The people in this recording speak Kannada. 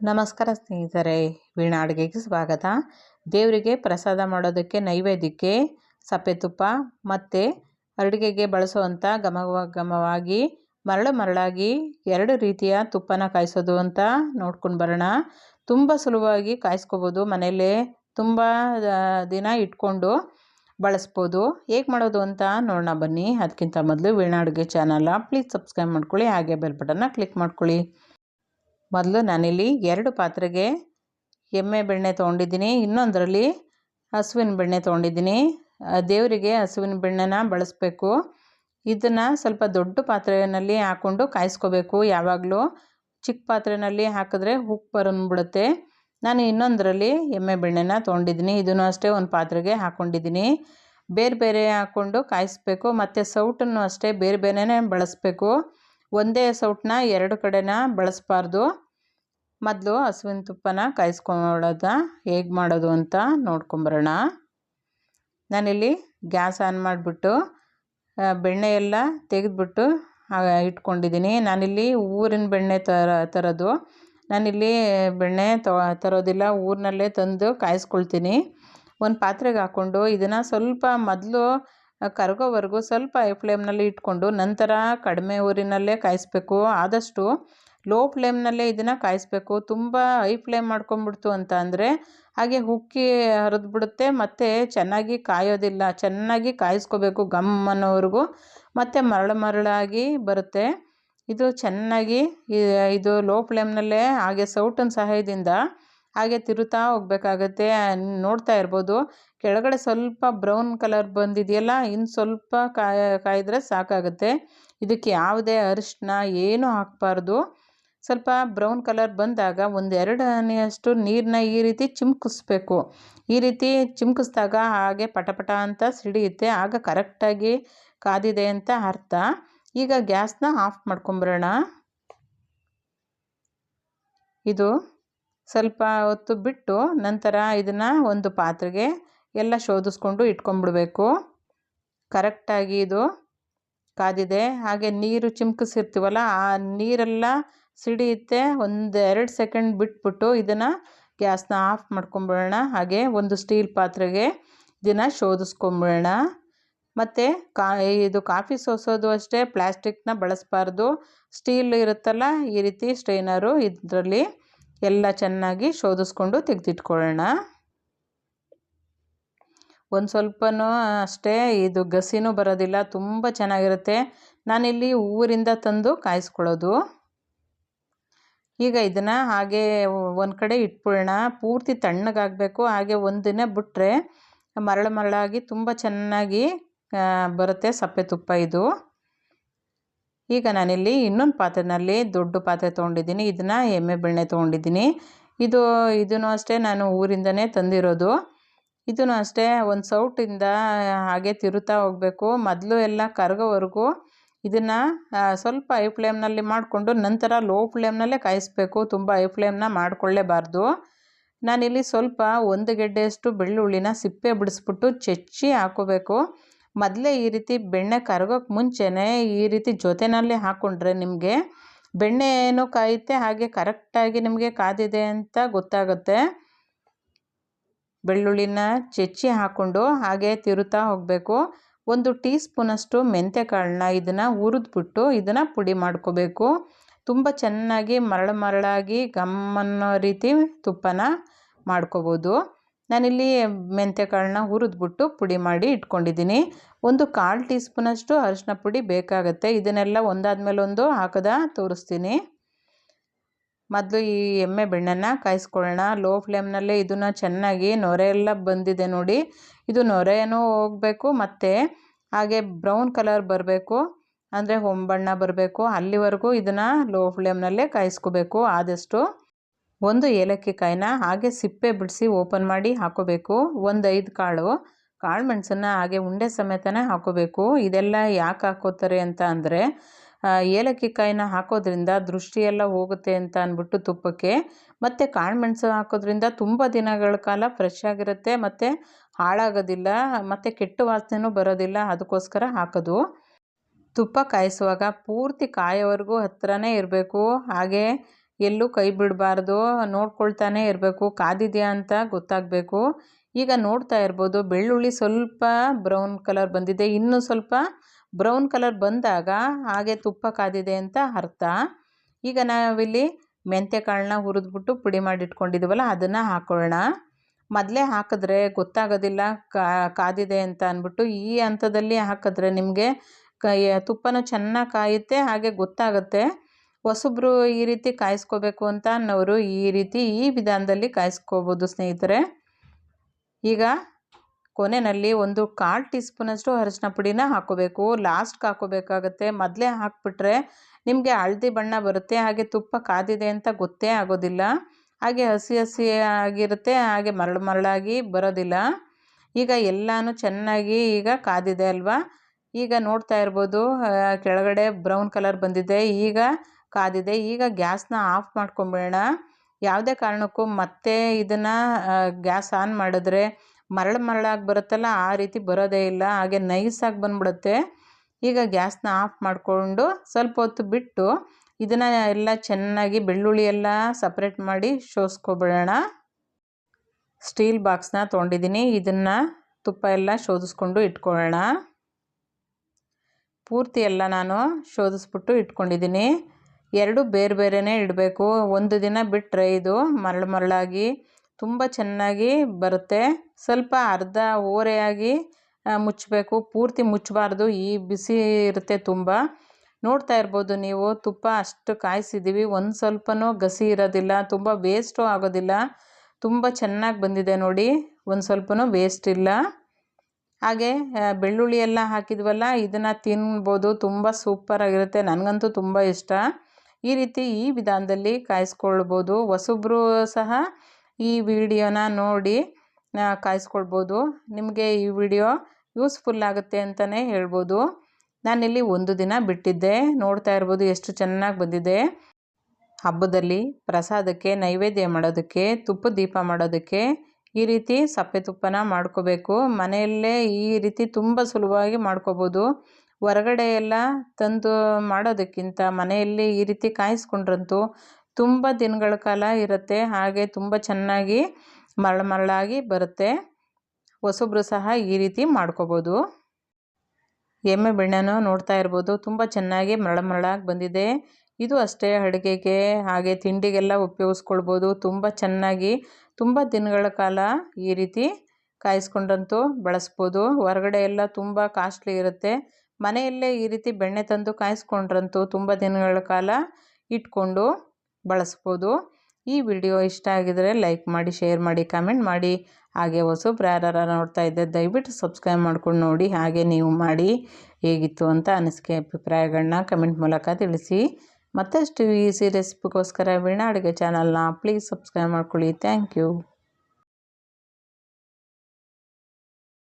ನಮಸ್ಕಾರ ಸ್ನೇಹಿತರೆ ವೀಣಾ ಅಡುಗೆಗೆ ಸ್ವಾಗತ. ದೇವರಿಗೆ ಪ್ರಸಾದ ಮಾಡೋದಕ್ಕೆ ನೈವೇದ್ಯಕ್ಕೆ ಸಪ್ಪೆ ತುಪ್ಪ ಮತ್ತು ಅಡುಗೆಗೆ ಬಳಸುವಂಥ ಘಮ ಘಮವಾಗಿ ಮರಳು ಮರಳಾಗಿ ಎರಡು ರೀತಿಯ ತುಪ್ಪನ ಕಾಯಿಸೋದು ಅಂತ ನೋಡ್ಕೊಂಡು ಬರೋಣ. ತುಂಬ ಸುಲಭವಾಗಿ ಕಾಯಿಸ್ಕೋಬೋದು. ಮನೆಯಲ್ಲೇ ತುಂಬ ದಿನ ಇಟ್ಕೊಂಡು ಬಳಸ್ಬೋದು. ಹೇಗೆ ಮಾಡೋದು ಅಂತ ನೋಡೋಣ ಬನ್ನಿ. ಅದಕ್ಕಿಂತ ಮೊದಲು ವೀಣಾ ಅಡುಗೆ ಚಾನಲ್ನ ಪ್ಲೀಸ್ ಸಬ್ಸ್ಕ್ರೈಬ್ ಮಾಡ್ಕೊಳ್ಳಿ. ಹಾಗೆ ಬೆಲ್ ಬಟನ್ನ ಕ್ಲಿಕ್ ಮಾಡ್ಕೊಳ್ಳಿ. ಮೊದಲು ನಾನಿಲ್ಲಿ ಎರಡು ಪಾತ್ರೆಗೆ ಎಮ್ಮೆ ಬೆಣ್ಣೆ ತೊಗೊಂಡಿದ್ದೀನಿ, ಇನ್ನೊಂದರಲ್ಲಿ ಹಸುವಿನ ಬೆಣ್ಣೆ ತೊಗೊಂಡಿದ್ದೀನಿ. ದೇವರಿಗೆ ಹಸುವಿನ ಬೆಣ್ಣೆನ ಬಳಸಬೇಕು. ಇದನ್ನು ಸ್ವಲ್ಪ ದೊಡ್ಡ ಪಾತ್ರೆಯಲ್ಲಿ ಹಾಕ್ಕೊಂಡು ಕಾಯಿಸ್ಕೋಬೇಕು. ಯಾವಾಗಲೂ ಚಿಕ್ಕ ಪಾತ್ರೆಯಲ್ಲಿ ಹಾಕಿದ್ರೆ ಉಪ್ಪು ಬರಂದ್ಬಿಡುತ್ತೆ ನಾನು ಇನ್ನೊಂದರಲ್ಲಿ ಎಮ್ಮೆ ಬೆಣ್ಣೆನ ತೊಗೊಂಡಿದ್ದೀನಿ. ಇದನ್ನು ಅಷ್ಟೇ ಒಂದು ಪಾತ್ರೆಗೆ ಹಾಕ್ಕೊಂಡಿದ್ದೀನಿ ಬೇರೆ ಬೇರೆ ಹಾಕ್ಕೊಂಡು ಕಾಯಿಸ್ಬೇಕು. ಮತ್ತು ಸೌಟನ್ನು ಅಷ್ಟೇ ಬೇರೆ ಬೇರೆನೇ ಬಳಸಬೇಕು. ಒಂದೇ ಸೌಟನ್ನ ಎರಡು ಕಡೆನ ಬಳಸಬಾರ್ದು. ಮೊದಲು ಹಸುವಿನ ತುಪ್ಪನ ಕಾಯಿಸ್ಕೊಳ್ಳೋದ, ಹೇಗೆ ಮಾಡೋದು ಅಂತ ನೋಡ್ಕೊಂಬರೋಣ. ನಾನಿಲ್ಲಿ ಗ್ಯಾಸ್ ಆನ್ ಮಾಡಿಬಿಟ್ಟು ಬೆಣ್ಣೆ ಎಲ್ಲ ತೆಗೆದ್ಬಿಟ್ಟು ಇಟ್ಕೊಂಡಿದ್ದೀನಿ. ನಾನಿಲ್ಲಿ ಊರಿನ ಬೆಣ್ಣೆ ತರ, ತರೋದು. ನಾನಿಲ್ಲಿ ಬೆಣ್ಣೆ ತರೋದಿಲ್ಲ, ಊರಿನಲ್ಲೇ ತಂದು ಕಾಯಿಸ್ಕೊಳ್ತೀನಿ. ಒಂದು ಪಾತ್ರೆಗೆ ಹಾಕ್ಕೊಂಡು ಇದನ್ನು ಸ್ವಲ್ಪ ಮೊದಲು ಕರಗೋವರೆಗೂ ಸ್ವಲ್ಪ ಫ್ಲೇಮ್ನಲ್ಲಿ ಇಟ್ಕೊಂಡು ನಂತರ ಕಡಿಮೆ ಊರಿನಲ್ಲೇ ಕಾಯಿಸ್ಬೇಕು. ಆದಷ್ಟು ಲೋ ಫ್ಲೇಮ್ನಲ್ಲೇ ಇದನ್ನು ಕಾಯಿಸ್ಬೇಕು. ತುಂಬ ಐ ಫ್ಲೇಮ್ ಮಾಡ್ಕೊಂಬಿಡ್ತು ಅಂತ ಅಂದರೆ ಹಾಗೆ ಉಕ್ಕಿ ಹರಿದ್ಬಿಡುತ್ತೆ. ಮತ್ತು ಚೆನ್ನಾಗಿ ಕಾಯೋದಿಲ್ಲ. ಚೆನ್ನಾಗಿ ಕಾಯಿಸ್ಕೋಬೇಕು ಗಮ್ ಅನ್ನೋವರೆಗೂ. ಮತ್ತು ಮರಳು ಮರಳಾಗಿ ಬರುತ್ತೆ. ಇದು ಚೆನ್ನಾಗಿ ಇದು ಲೋ ಫ್ಲೇಮ್ನಲ್ಲೇ ಹಾಗೆ ಸೌಟಿನ ಸಹಾಯದಿಂದ ಹಾಗೆ ತಿರುತ್ತಾ ಹೋಗ್ಬೇಕಾಗತ್ತೆ. ನೋಡ್ತಾ ಇರ್ಬೋದು. ಕೆಳಗಡೆ ಸ್ವಲ್ಪ ಬ್ರೌನ್ ಕಲರ್ ಬಂದಿದೆಯಲ್ಲ ಇನ್ನು ಸ್ವಲ್ಪ ಕಾಯ, ಕಾಯಿದ್ರೆ ಸಾಕಾಗುತ್ತೆ. ಇದಕ್ಕೆ ಯಾವುದೇ ಅರಿಶಿನ ಏನೂ ಹಾಕಬಾರ್ದು. ಸ್ವಲ್ಪ ಬ್ರೌನ್ ಕಲರ್ ಬಂದಾಗ ಒಂದು ನೀರನ್ನ ಈ ರೀತಿ ಚಿಮ್ಕಿಸ್ಬೇಕು. ಈ ರೀತಿ ಚಿಮ್ಕಿಸ್ದಾಗ ಹಾಗೆ ಪಟಪಟ ಅಂತ ಸಿಡಿಯುತ್ತೆ. ಆಗ ಕರೆಕ್ಟಾಗಿ ಕಾದಿದೆ ಅಂತ ಅರ್ಥ. ಈಗ ಗ್ಯಾಸ್ನ ಆಫ್ ಮಾಡ್ಕೊಂಬರೋಣ. ಇದು ಸ್ವಲ್ಪ ಹೊತ್ತು ಬಿಟ್ಟು ನಂತರ ಇದನ್ನು ಒಂದು ಪಾತ್ರೆಗೆ ಎಲ್ಲ ಶೋಧಿಸ್ಕೊಂಡು ಇಟ್ಕೊಂಡ್ಬಿಡ್ಬೇಕು. ಕರೆಕ್ಟಾಗಿ ಇದು ಕಾದಿದೆ. ಹಾಗೆ ನೀರು ಚಿಮ್ಕಿಸಿರ್ತೀವಲ್ಲ, ಆ ನೀರೆಲ್ಲ ಸಿಡಿಯುತ್ತೆ. ಒಂದು ಎರಡು ಸೆಕೆಂಡ್ ಬಿಟ್ಬಿಟ್ಟು ಇದನ್ನು ಗ್ಯಾಸ್ನ ಆಫ್ ಮಾಡ್ಕೊಂಬಿಡೋಣ. ಹಾಗೆ ಒಂದು ಸ್ಟೀಲ್ ಪಾತ್ರೆಗೆ ಇದನ್ನು ಶೋಧಿಸ್ಕೊಂಬಿಡೋಣ. ಮತ್ತು ಕಾ, ಇದು ಕಾಫಿ ಸೋಸೋದು ಅಷ್ಟೇ ಪ್ಲ್ಯಾಸ್ಟಿಕ್ನ ಬಳಸಬಾರ್ದು. ಸ್ಟೀಲ್ ಇರುತ್ತಲ್ಲ, ಈ ರೀತಿ ಸ್ಟ್ರೈನರು ಇದರಲ್ಲಿ ಎಲ್ಲ ಚೆನ್ನಾಗಿ ಶೋಧಿಸ್ಕೊಂಡು ತೆಗೆದಿಟ್ಕೊಳ್ಳೋಣ. ಒಂದು ಸ್ವಲ್ಪನೂ ಅಷ್ಟೇ, ಇದು ಗಸಿನೂ ಬರೋದಿಲ್ಲ, ತುಂಬ ಚೆನ್ನಾಗಿರುತ್ತೆ. ನಾನಿಲ್ಲಿ ಊರಿಂದ ತಂದು ಕಾಯಿಸ್ಕೊಳ್ಳೋದು. ಈಗ ಇದನ್ನು ಹಾಗೆ ಒಂದು ಕಡೆ ಇಟ್ಬಿಡೋಣ. ಪೂರ್ತಿ ತಣ್ಣಗಾಗಬೇಕು. ಹಾಗೆ ಒಂದಿನ ದಿನ ಬಿಟ್ಟರೆ ಮರಳು ಮರಳಾಗಿ ತುಂಬ ಚೆನ್ನಾಗಿ ಬರುತ್ತೆ ಸಪ್ಪೆ ತುಪ್ಪ ಇದು. ಈಗ ನಾನಿಲ್ಲಿ ಇನ್ನೊಂದು ಪಾತ್ರೆನಲ್ಲಿ ದೊಡ್ಡ ಪಾತ್ರೆ ತೊಗೊಂಡಿದ್ದೀನಿ. ಇದನ್ನು ಎಮ್ಮೆ ಬೆಣ್ಣೆ ತೊಗೊಂಡಿದ್ದೀನಿ. ಇದು, ಇದನ್ನು ಅಷ್ಟೇ ನಾನು ಊರಿಂದನೇ ತಂದಿರೋದು. ಇದನ್ನು ಅಷ್ಟೇ ಒಂದು ಸೌಟಿಂದ ಹಾಗೆ ತಿರುತ್ತಾ ಹೋಗಬೇಕು. ಮೊದಲು ಎಲ್ಲ ಕರಗೋವರೆಗೂ ಇದನ್ನು ಸ್ವಲ್ಪ ಐ ಫ್ಲೇಮ್ನಲ್ಲಿ ಮಾಡಿಕೊಂಡು ನಂತರ ಲೋ ಫ್ಲೇಮ್ನಲ್ಲೇ ಕಾಯಿಸ್ಬೇಕು. ತುಂಬ ಐ ಫ್ಲೇಮ್ನ ಮಾಡಿಕೊಳ್ಳೇಬಾರ್ದು. ನಾನಿಲ್ಲಿ ಸ್ವಲ್ಪ ಒಂದು ಗೆಡ್ಡೆಯಷ್ಟು ಬೆಳ್ಳುಳ್ಳಿನ ಸಿಪ್ಪೆ ಬಿಡಿಸ್ಬಿಟ್ಟು ಚೆಚ್ಚಿ ಹಾಕೋಬೇಕು. ಮೊದಲೇ ಈ ರೀತಿ ಬೆಣ್ಣೆ ಕರಗೋಕ್ಕೆ ಮುಂಚೆನೇ ಈ ರೀತಿ ಜೊತೆಯಲ್ಲಿ ಹಾಕ್ಕೊಂಡ್ರೆ ನಿಮಗೆ ಬೆಣ್ಣೆ ಏನು ಕಾಯುತ್ತೆ, ಹಾಗೆ ಕರೆಕ್ಟಾಗಿ ನಿಮಗೆ ಕಾದಿದೆ ಅಂತ ಗೊತ್ತಾಗುತ್ತೆ. ಬೆಳ್ಳುಳ್ಳಿನ ಚೆಚ್ಚಿ ಹಾಕ್ಕೊಂಡು ಹಾಗೆ ತಿರುತ್ತಾ ಹೋಗಬೇಕು. ಒಂದು ಟೀ ಸ್ಪೂನಷ್ಟು ಮೆಂತ್ಯ ಕಾಳನ್ನ ಇದನ್ನು ಹುರಿದ್ಬಿಟ್ಟು ಇದನ್ನು ಪುಡಿ ಮಾಡ್ಕೋಬೇಕು. ತುಂಬ ಚೆನ್ನಾಗಿ ಮರಳು ಮರಳಾಗಿ ಗಮ್ಮನ್ನೋ ರೀತಿ ತುಪ್ಪನ ಮಾಡ್ಕೋಬೋದು. ನಾನಿಲ್ಲಿ ಮೆಂತ್ಯ ಕಾಳನ್ನ ಹುರಿದ್ಬಿಟ್ಟು ಪುಡಿ ಮಾಡಿ ಇಟ್ಕೊಂಡಿದ್ದೀನಿ. ಒಂದು ಕಾಲು ಟೀ ಸ್ಪೂನಷ್ಟು ಅರಿಶಿನ ಪುಡಿ ಬೇಕಾಗುತ್ತೆ. ಇದನ್ನೆಲ್ಲ ಒಂದಾದಮೇಲೆ ಒಂದು ಹಾಕದ ತೋರಿಸ್ತೀನಿ. ಮೊದಲು ಈ ಎಮ್ಮೆ ಬೆಣ್ಣೆನ ಕಾಯಿಸ್ಕೊಳ್ಳೋಣ. ಲೋ ಫ್ಲೇಮ್ನಲ್ಲೇ ಇದನ್ನು ಚೆನ್ನಾಗಿ ನೊರೆ ಎಲ್ಲ ಬಂದಿದೆ ನೋಡಿ. ಇದು ನೊರೆಯೂ ಹೋಗಬೇಕು, ಮತ್ತು ಹಾಗೆ ಬ್ರೌನ್ ಕಲರ್ ಬರಬೇಕು, ಅಂದರೆ ಹೊಂಬಣ್ಣ ಬರಬೇಕು. ಅಲ್ಲಿವರೆಗೂ ಇದನ್ನು ಲೋ ಫ್ಲೇಮ್ನಲ್ಲೇ ಕಾಯಿಸ್ಕೋಬೇಕು ಆದಷ್ಟು. ಒಂದು ಏಲಕ್ಕಿ ಕಾಯಿನ ಹಾಗೆ ಸಿಪ್ಪೆ ಬಿಡಿಸಿ ಓಪನ್ ಮಾಡಿ ಹಾಕೋಬೇಕು. ಒಂದು ಐದು ಕಾಳು. ಕಾಳು ಮೆಣಸನ್ನು ಹಾಗೆ ಉಂಡೆ ಸಮೇತನೇ ಹಾಕೋಬೇಕು. ಇದೆಲ್ಲ ಯಾಕೆ ಹಾಕೋತಾರೆ ಅಂತ ಅಂದರೆ ಏಲಕ್ಕಿ ಕಾಯಿನ ಹಾಕೋದ್ರಿಂದ ದೃಷ್ಟಿಯೆಲ್ಲ ಹೋಗುತ್ತೆ ಅಂತ ಅಂದ್ಬಿಟ್ಟು ತುಪ್ಪಕ್ಕೆ. ಮತ್ತು ಕಾಳುಮೆಣಸು ಹಾಕೋದ್ರಿಂದ ತುಂಬ ದಿನಗಳ ಕಾಲ ಫ್ರೆಶ್ ಆಗಿರುತ್ತೆ, ಮತ್ತು ಹಾಳಾಗೋದಿಲ್ಲ, ಮತ್ತು ಕೆಟ್ಟ ವಾಸನೆಯೂ ಬರೋದಿಲ್ಲ, ಅದಕ್ಕೋಸ್ಕರ ಹಾಕೋದು. ತುಪ್ಪ ಕಾಯಿಸುವಾಗ ಪೂರ್ತಿ ಕಾಯೋವರೆಗೂ ಹತ್ತಿರನೇ ಇರಬೇಕು. ಹಾಗೆ ಎಲ್ಲೂ ಕೈ ಬಿಡಬಾರ್ದು, ನೋಡ್ಕೊಳ್ತಾನೆ ಇರಬೇಕು, ಕಾದಿದೆಯಾ ಅಂತ ಗೊತ್ತಾಗಬೇಕು. ಈಗ ನೋಡ್ತಾ ಇರ್ಬೋದು, ಬೆಳ್ಳುಳ್ಳಿ ಸ್ವಲ್ಪ ಬ್ರೌನ್ ಕಲರ್ ಬಂದಿದೆ. ಇನ್ನೂ ಸ್ವಲ್ಪ ಬ್ರೌನ್ ಕಲರ್ ಬಂದಾಗ ಹಾಗೆ ತುಪ್ಪ ಕಾದಿದೆ ಅಂತ ಅರ್ಥ. ಈಗ ನಾವಿಲ್ಲಿ ಮೆಂತ್ಯ ಕಾಳನ್ನ ಹುರಿದ್ಬಿಟ್ಟು ಪುಡಿ ಮಾಡಿಟ್ಕೊಂಡಿದ್ದೀವಲ್ಲ ಅದನ್ನು ಹಾಕೊಳ್ಳೋಣ. ಮೊದಲೇ ಹಾಕಿದ್ರೆ ಗೊತ್ತಾಗೋದಿಲ್ಲ ಕಾದಿದೆ ಅಂತ ಅಂದ್ಬಿಟ್ಟು ಈ ಹಂತದಲ್ಲಿ ಹಾಕಿದ್ರೆ ನಿಮಗೆ ಕೈ, ತುಪ್ಪನೂ ಚೆನ್ನಾಗಿ ಕಾಯುತ್ತೆ, ಹಾಗೆ ಗೊತ್ತಾಗುತ್ತೆ. ಹೊಸಬ್ರು ಈ ರೀತಿ ಕಾಯಿಸ್ಕೋಬೇಕು ಅಂತ ಅನ್ನೋರು ಈ ರೀತಿ ಈ ವಿಧಾನದಲ್ಲಿ ಕಾಯಿಸ್ಕೋಬೋದು ಸ್ನೇಹಿತರೆ. ಈಗ ಕೊನೆಯಲ್ಲಿ ಒಂದು ಕಾಲು ಟೀ ಸ್ಪೂನಷ್ಟು ಅರಶಿನ ಪುಡಿನ ಹಾಕೋಬೇಕು. ಲಾಸ್ಟ್ಗೆ ಹಾಕೋಬೇಕಾಗತ್ತೆ. ಮೊದಲೇ ಹಾಕ್ಬಿಟ್ರೆ ನಿಮಗೆ ಹಳದಿ ಬಣ್ಣ ಬರುತ್ತೆ, ಹಾಗೆ ತುಪ್ಪ ಕಾದಿದೆ ಅಂತ ಗೊತ್ತೇ ಆಗೋದಿಲ್ಲ. ಹಾಗೆ ಹಸಿ ಹಸಿ ಆಗಿರುತ್ತೆ ಹಾಗೆ ಮರಳು ಮರಳಾಗಿ ಬರೋದಿಲ್ಲ. ಈಗ ಎಲ್ಲನೂ ಚೆನ್ನಾಗಿ ಈಗ ಕಾದಿದೆ ಅಲ್ವಾ? ಈಗ ನೋಡ್ತಾ ಇರ್ಬೋದು ಕೆಳಗಡೆ ಬ್ರೌನ್ ಕಲರ್ ಬಂದಿದೆ. ಈಗ ಕಾದಿದೆ. ಈಗ ಗ್ಯಾಸ್ನ ಆಫ್ ಮಾಡ್ಕೊಂಬಿಡೋಣ. ಯಾವುದೇ ಕಾರಣಕ್ಕೂ ಮತ್ತೆ ಇದನ್ನು ಗ್ಯಾಸ್ ಆನ್ ಮಾಡಿದ್ರೆ ಮರಳು ಮರಳಾಗಿ ಬರುತ್ತಲ್ಲ, ಆ ರೀತಿ ಬರೋದೇ ಇಲ್ಲ. ಹಾಗೆ ನೈಸಾಗಿ ಬಂದ್ಬಿಡುತ್ತೆ. ಈಗ ಗ್ಯಾಸ್ನ ಆಫ್ ಮಾಡಿಕೊಂಡು ಸ್ವಲ್ಪ ಹೊತ್ತು ಬಿಟ್ಟು ಇದನ್ನು ಎಲ್ಲ ಚೆನ್ನಾಗಿ ಬೆಳ್ಳುಳ್ಳಿ ಎಲ್ಲ ಸಪ್ರೇಟ್ ಮಾಡಿ ಶೋಧಿಸ್ಕೊಬಿಡೋಣ ಸ್ಟೀಲ್ ಬಾಕ್ಸ್ನ ತೊಗೊಂಡಿದ್ದೀನಿ. ಇದನ್ನು ತುಪ್ಪ ಎಲ್ಲ ಶೋಧಿಸ್ಕೊಂಡು ಇಟ್ಕೊಳ್ಳೋಣ. ಪೂರ್ತಿ ಎಲ್ಲ ನಾನು ಶೋಧಿಸ್ಬಿಟ್ಟು ಇಟ್ಕೊಂಡಿದ್ದೀನಿ. ಎರಡು ಬೇರೆ ಬೇರೆನೇ ಇಡಬೇಕು. ಒಂದು ದಿನ ಬಿಟ್ಟರೆ ಇದು ಮರಳು ಮರಳಾಗಿ ತುಂಬ ಚೆನ್ನಾಗಿ ಬರುತ್ತೆ. ಸ್ವಲ್ಪ ಅರ್ಧ ಓರೆಯಾಗಿ ಮುಚ್ಚಬೇಕು. ಪೂರ್ತಿ ಮುಚ್ಚಬಾರ್ದು. ಈ ಬಿಸಿ ಇರುತ್ತೆ ತುಂಬ. ನೋಡ್ತಾ ಇರ್ಬೋದು ನೀವು, ತುಪ್ಪ ಅಷ್ಟು ಕಾಯಿಸಿದ್ದೀವಿ. ಒಂದು ಸ್ವಲ್ಪನೂ ಗಸಿ ಇರೋದಿಲ್ಲ. ತುಂಬ ವೇಸ್ಟು ಆಗೋದಿಲ್ಲ. ತುಂಬ ಚೆನ್ನಾಗಿ ಬಂದಿದೆ ನೋಡಿ. ಒಂದು ಸ್ವಲ್ಪನೂ ವೇಸ್ಟ್ ಇಲ್ಲ. ಹಾಗೆ ಬೆಳ್ಳುಳ್ಳಿ ಎಲ್ಲ ಹಾಕಿದ್ವಲ್ಲ, ಇದನ್ನು ತಿನ್ಬೋದು. ತುಂಬ ಸೂಪರಾಗಿರುತ್ತೆ ನನಗಂತೂ ತುಂಬ ಇಷ್ಟ. ಈ ರೀತಿ ಈ ವಿಧಾನದಲ್ಲಿ ಕಾಯಿಸ್ಕೊಳ್ಬೋದು. ಹೊಸಬ್ರು ಸಹ ಈ ವಿಡಿಯೋನ ನೋಡಿ ಕಾಯಿಸ್ಕೊಳ್ಬೋದು. ನಿಮಗೆ ಈ ವಿಡಿಯೋ ಯೂಸ್ಫುಲ್ ಆಗುತ್ತೆ ಅಂತಲೇ ಹೇಳ್ಬೋದು. ನಾನಿಲ್ಲಿ ಒಂದು ದಿನ ಬಿಟ್ಟಿದ್ದೆ. ನೋಡ್ತಾ ಇರ್ಬೋದು ಎಷ್ಟು ಚೆನ್ನಾಗಿ ಬಂದಿದೆ. ಹಬ್ಬದಲ್ಲಿ ಪ್ರಸಾದಕ್ಕೆ, ನೈವೇದ್ಯ ಮಾಡೋದಕ್ಕೆ, ತುಪ್ಪ ದೀಪ ಮಾಡೋದಕ್ಕೆ ಈ ರೀತಿ ಸಪ್ಪೆ ತುಪ್ಪನ ಮಾಡ್ಕೋಬೇಕು. ಮನೆಯಲ್ಲೇ ಈ ರೀತಿ ತುಂಬ ಸುಲಭವಾಗಿ ಮಾಡ್ಕೋಬೋದು. ಹೊರಗಡೆ ಎಲ್ಲ ತಂದು ಮಾಡೋದಕ್ಕಿಂತ ಮನೆಯಲ್ಲಿ ಈ ರೀತಿ ಕಾಯಿಸ್ಕೊಂಡ್ರಂತೂ ತುಂಬ ದಿನಗಳ ಕಾಲ ಇರುತ್ತೆ. ಹಾಗೆ ತುಂಬ ಚೆನ್ನಾಗಿ ಮರಳ ಮರಳಾಗಿ ಬರುತ್ತೆ. ಹೊಸಬ್ರು ಸಹ ಈ ರೀತಿ ಮಾಡ್ಕೋಬೋದು. ಎಮ್ಮೆ ಬೆಣ್ಣೆನೂ ನೋಡ್ತಾ ಇರ್ಬೋದು. ತುಂಬ ಚೆನ್ನಾಗಿ ಮರಳು ಮರಳಾಗಿ ಬಂದಿದೆ. ಇದು ಅಷ್ಟೇ ಅಡುಗೆಗೆ ಹಾಗೆ ತಿಂಡಿಗೆಲ್ಲ ಉಪಯೋಗಿಸ್ಕೊಳ್ಬೋದು. ತುಂಬ ಚೆನ್ನಾಗಿ ತುಂಬ ದಿನಗಳ ಕಾಲ ಈ ರೀತಿ ಕಾಯಿಸ್ಕೊಂಡಂತೂ ಬಳಸ್ಬೋದು. ಹೊರಗಡೆ ಎಲ್ಲ ತುಂಬ ಕಾಸ್ಟ್ಲಿ ಇರುತ್ತೆ. ಮನೆಯಲ್ಲೇ ಈ ರೀತಿ ಬೆಣ್ಣೆ ತಂದು ಕಾಯಿಸ್ಕೊಂಡ್ರಂತೂ ತುಂಬ ದಿನಗಳ ಕಾಲ ಇಟ್ಕೊಂಡು ಬಳಸ್ಬೋದು. ಈ ವಿಡಿಯೋ ಇಷ್ಟ ಆಗಿದರೆ ಲೈಕ್ ಮಾಡಿ, ಶೇರ್ ಮಾಡಿ, ಕಮೆಂಟ್ ಮಾಡಿ. ಹಾಗೆ ಹೊಸಬ್ರು ಯಾರು ನೋಡ್ತಾ ಇದ್ದೆ, ದಯವಿಟ್ಟು ಸಬ್ಸ್ಕ್ರೈಬ್ ಮಾಡ್ಕೊಂಡು ನೋಡಿ. ಹಾಗೆ ನೀವು ಮಾಡಿ ಹೇಗಿತ್ತು ಅಂತ ಅನಿಸಿಕೆ, ಅಭಿಪ್ರಾಯಗಳನ್ನ ಕಮೆಂಟ್ ಮೂಲಕ ತಿಳಿಸಿ. ಮತ್ತಷ್ಟು ಈಸಿ ರೆಸಿಪಿಗೋಸ್ಕರ ವೀಣಾ ಅಡುಗೆ ಚಾನಲ್ನ ಪ್ಲೀಸ್ ಸಬ್ಸ್ಕ್ರೈಬ್ ಮಾಡ್ಕೊಳ್ಳಿ. Thank you